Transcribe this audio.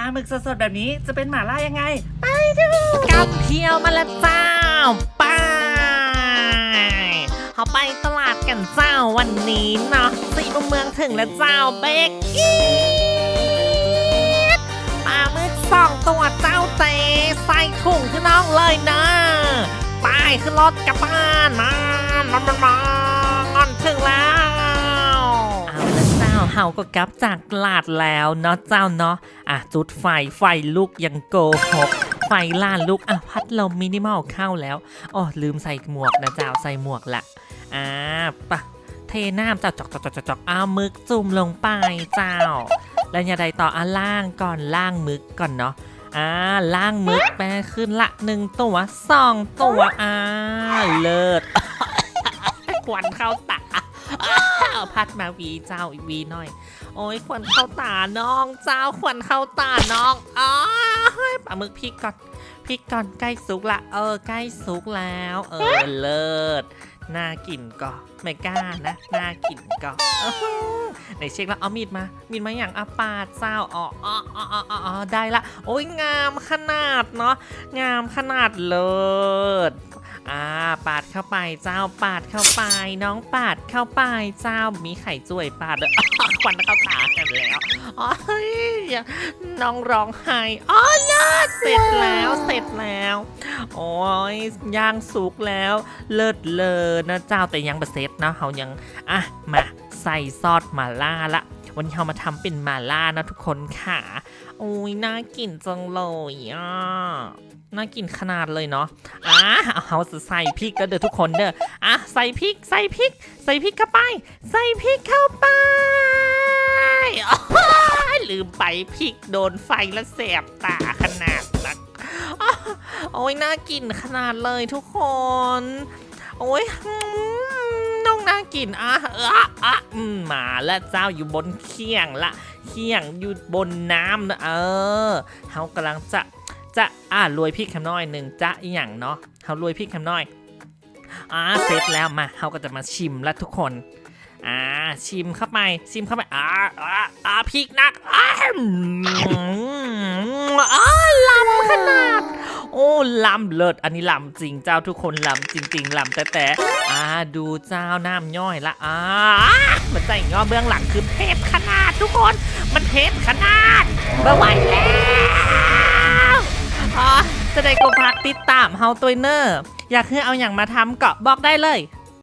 ลาหมึกสดๆแบบนี้จะเป็นหม่าล่ายังไง ไปดูกับเที่ยวมาแล้วเจ้าไปเขาไปตลาดกันเจ้าวันนี้เนาะสี่มุมเมืองถึงแล้วเจ้าเบกกี้ปลาหมึกสองตัวเจ้าเจใส่ถุงขึ้นน้องเลยนะไปขึ้นรถกลับบ้านมามามามาถึงแล้วเอาละ เจ้าเฮาก็กลับจากตลาดแล้วเนาะเจ้าเนาะอะจุดไฟไฟลุกยังโกหกไฟล่านลุกอะพัดลมมินิมอลเข้าแล้วอ๋อลืมใส่หมวกนะเจ้าใส่หมวกละอ่าปะเทน้ำเจ้าจอกจอกจอกจอกอกเอามึกจุ่มลงไปเจ้า แล้วอย่าใดต่ออะล่างก่อนล่างมึกก่อนเนาะอ่าล่างมึกแปลขึ้นละหนึ่งตัวสองตัวอ่าเลิศควันเข้าตาาพัดมาวีเจ้าอีกวีหน่อย โอ้ยควันเข้าตาน้อง เจ้าควันเข้าตาน้องอ๋อปลาหมึกพริกก่อนพริกก่อนใกล้สุกละ เออใกล้สุกแล้ว เออเลิศน่ากินก็ไม่กล้านะน่ากินก็อื้อหือไหนเช็คแล้วเอามีดมา มีดมาอย่างอาปาดเจ้าอ๋ออ๋ออ๋ออ๋อได้ละ โอ้ยงามขนาดเนาะงามขนาดเลิศ อ่าปาดเข้าไปเจ้าปาดเข้าไป น้องปาดเข้าไปเจ้ามีไข่จ่วยปาดด้วยควันเข้าตากันแล้วอ๋อเฮ้ยน้องร้องไห้อ๋อเลิศเสร็จแล้วเสร็จแล้วโอ้ยย่างสุกแล้วเลิศเลยนะเจ้าแต่ยังบะเซ็ตนะเขายังอะมาใส่ซอสมาล่าละวันนี้เรามาทำเป็นมาล่านะทุกคนค่ะ โอ้ยน่ากินจังเลยอะ น่ากินขนาดเลยเนาะอะเอาจะใส่พริกแล้วเด้อทุกคนเด้ออะใส่พริก ใส่พริก ใส่พริกเข้าไป ใส่พริกเข้าไปลืมไปพริกโดนไฟแล้วแสบตาขนาดนักอ้าวโอ้ยน่ากินขนาดเลยทุกคน โอ้ยน้องน่ากินอะเอออะอืมมาแล้วเจ้าอยู่บนเขียงละเขียงอยู่บนน้ำนะเออเขากำลังจะ จะอ่าโรยพริกแคมน้อยหนึ่งจะอหย่างเนาะเขาโรยพริกแคมน้อยอ่าเสร็จแล้วมาเขาก็จะมาชิมแล้วทุกคนอ่าชิมเข้าไปชิมเข้าไปอ่าอ่าอ่าพริกนักอ่าอ่าลำขนาด โอ้ลำเลิศอันนี้ลำจริงเจ้าทุกคนลำจริงๆลำแต่แต่อ่าดูเจ้าน้ำย่อยละอ่ามันใจย่อเบื้องหลังคือเทพขนาดทุกคน มันเทพขนาดไม่ไหวแล้ว พอจะได้กดพักติดตามเฮาตัวเนอร์อยากให้เอาอย่างมาทำเกาะบอกได้เลย